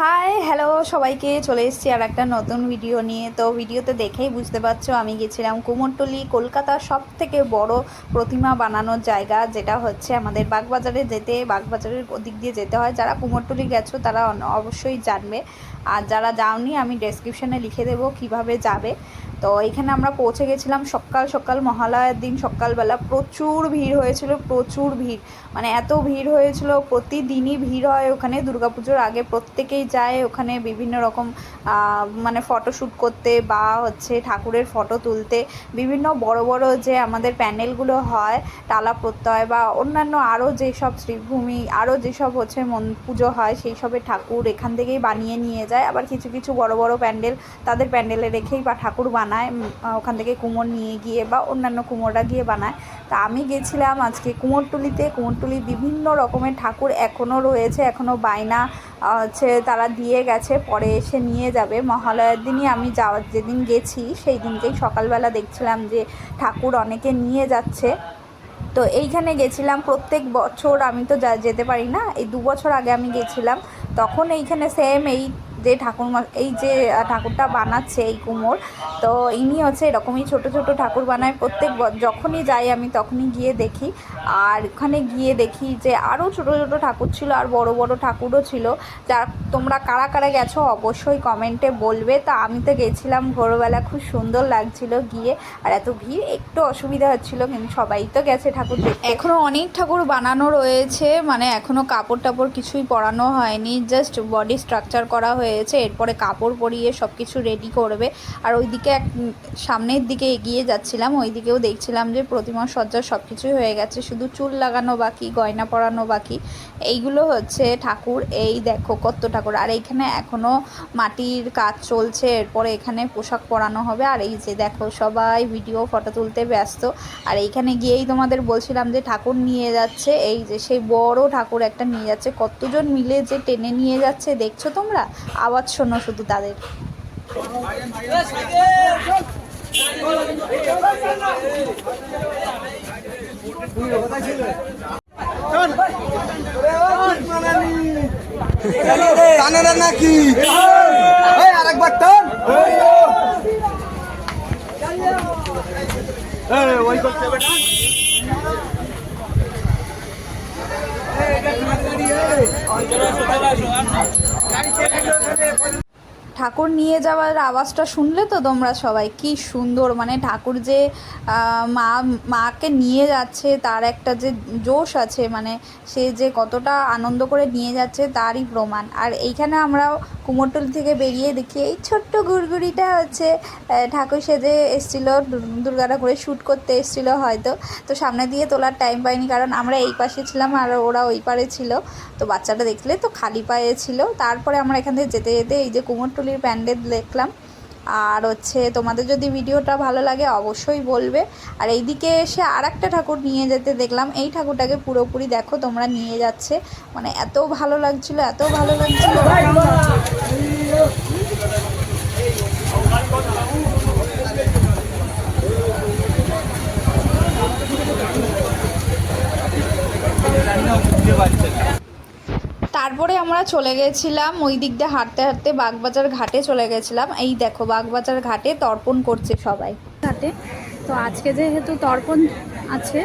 Hi hello সবাইকে চলে এসছি আর একটা নতুন ভিডিও নিয়ে। তো ভিডিওতে দেখেই বুঝতে পারছ, আমি গেছিলাম কুমোরটুলি, কলকাতার সব থেকে বড় প্রতিমা বানানোর জায়গা, যেটা হচ্ছে আমাদের বাগবাজারে যেতে, বাগবাজারের ওদিক দিয়ে যেতে হয়। যারা কুমোরটুলি গেছো, তারা অবশ্যই জানবে। আর যারা যাওনি, আমি ডেসক্রিপশানে লিখে দেবো কীভাবে যাবে। তো এখানে আমরা পৌঁছে গেছিলাম সকাল সকাল মহালয়ার দিন সকালবেলা। প্রচুর ভিড় হয়েছিল, প্রচুর ভিড়। মানে এত ভিড় হয়েছিল, প্রতিদিনই ভিড় হয় ওখানে। দুর্গাপুজোর আগে প্রত্যেকেই যায় ওখানে বিভিন্ন রকম মানে ফটোশ্যুট করতে বা হচ্ছে ঠাকুরের ফটো তুলতে। বিভিন্ন বড় বড় যে আমাদের প্যান্ডেলগুলো হয় টালা প্রত্যয় বা অন্যান্য আরও যেসব শ্রীভূমি আরও যেসব হচ্ছে মন, পুজো হয়, সেই সবের ঠাকুর এখান থেকেই বানিয়ে নিয়ে যায়। আবার কিছু কিছু বড় বড় প্যান্ডেল তাদের প্যান্ডেলে রেখেই বা ঠাকুর বানায় ওখান থেকে কুমোর নিয়ে গিয়ে বা অন্যান্য কুমোররা গিয়ে বানায়। তা আমি গেছিলাম আজকে কুমোরটুলিতে। কুমোরটুলির বিভিন্ন রকমের ঠাকুর এখনও রয়েছে এখনও বায়না হচ্ছে তারা দিয়ে গেছে, পরে এসে নিয়ে যাবে। মহালয়ার দিনই আমি যাওয়ার যেদিন গেছি, সেই দিনকেই সকালবেলা দেখছিলাম যে ঠাকুর অনেকে নিয়ে যাচ্ছে। তো এইখানে গেছিলাম, প্রত্যেক বছর আমি তো যা, যেতে পারি না, এই দু বছর আগে আমি গেছিলাম। তখন এইখানে সেম এই যে ঠাকুর এই যে ঠাকুরটা বানাচ্ছে এই কুমোর, তো ইনি হচ্ছে এরকমই ছোট ছোট ঠাকুর বানায়। প্রত্যেক যখনই যাই আমি তখনই গিয়ে দেখি। আর ওখানে গিয়ে দেখি যে আরও ছোট ছোট ঠাকুর ছিল আর বড় বড় ঠাকুরও ছিল। যা তোমরা কারা কারা গেছো অবশ্যই কমেন্টে বলবে। তা আমি তো গেছিলাম ভোরবেলা, খুব সুন্দর লাগছিল গিয়ে। আর এত ভিড়, একটু অসুবিধা হচ্ছিল, কিন্তু সবাই তো গেছে ঠাকুর দেখতে। এখনও অনেক ঠাকুর বানানো রয়েছে মানে এখনও কাপড় টাপড় কিছুই পরানো হয়নি জাস্ট বডি স্ট্রাকচার করা হয়েছে। এরপরে কাপড় পরিয়ে সব কিছু রেডি করবে। আর ওইদিকে এক সামনের দিকে এগিয়ে যাচ্ছিলাম, ওইদিকেও দেখছিলাম যে প্রতিমা সজ্জা সব কিছুই হয়ে গেছে, শুধু চুল লাগানো বাকি, গয়না পরানো বাকি। এইগুলো হচ্ছে ঠাকুর, এই দেখো কত ঠাকুর। আর এইখানে এখনও মাটির কাজ চলছে, এরপরে এখানে পোশাক পরানো হবে। আর এই যে দেখো সবাই ভিডিও ফটো তুলতে ব্যস্ত। আর এইখানে গিয়েই তোমাদের বলছিলাম যে ঠাকুর নিয়ে যাচ্ছে, এই যে সেই বড় ঠাকুর একটা নিয়ে যাচ্ছে। কতজন মিলে যে টেনে নিয়ে যাচ্ছে, দেখছ তোমরা? আওয়াজ শোনো শুধু তাদের নাকি আরেকবার টান ওই করছে ঠাকুর নিয়ে যাওয়ার আওয়াজটা শুনলে তো তোমরা সবাই, কি সুন্দর। মানে ঠাকুর যে মা, মাকে নিয়ে যাচ্ছে, তার একটা যে জোশ আছে মানে সে যে কতটা আনন্দ করে নিয়ে যাচ্ছে, তারই প্রমাণ। আর এইখানে আমরাও কুমোরটুলি থেকে বেরিয়ে দেখি এই ছোট্ট গুড়গুড়িটা হচ্ছে ঠাকুর সেজে এসেছিল দুর্গাটা করে শ্যুট করতে এসেছিল হয়তো। তো সামনে দিয়ে তোলার টাইম পাইনি কারণ আমরা এই পাশে ছিলাম আর ওরা ওই পারে ছিল। তো বাচ্চাটা দেখলে তো খালি পায়ে ছিল। তারপরে আমরা এখান থেকে যেতে যেতে এই যে কুমোরটুলির প্যান্ডেল দেখলাম। আর হচ্ছে তোমাদের যদি ভিডিওটা ভালো লাগে অবশ্যই বলবে। আর এইদিকে এসে আর একটা ঠাকুর নিয়ে যেতে দেখলাম। এই ঠাকুরটাকে পুরোপুরি দেখো, তোমরা নিয়ে যাচ্ছে। মানে এত ভালো লাগছিল, এত ভালো লাগছিল। তারপরে আমরা চলে গেছিলাম ওই দিক দিয়ে হাঁটতে হাঁটতে বাগবাজার ঘাটে চলে গেছিলাম। এই দেখো, বাগবাজার ঘাটে তর্পণ করছে সবাই। ঘাটে। তো আজকে যেহেতু তর্পণ আছে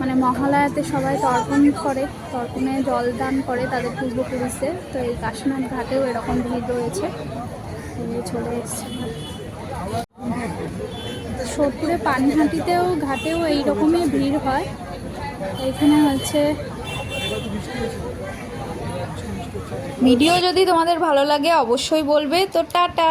মানে মহালয়াতে সবাই তর্পণ করে, তর্পণে জল দান করে তাদের পূর্বপুরুষদের। তো এই কাশীনাথ ঘাটেও এরকম ভিড় রয়েছে। চলে এসছে। সোদপুরে পানহাটিতেও, ঘাটেও এই রকমই ভিড় হয়। এখানে হচ্ছে ভিডিও যদি তোমাদের ভালো লাগে অবশ্যই বলবে। তো টাটা।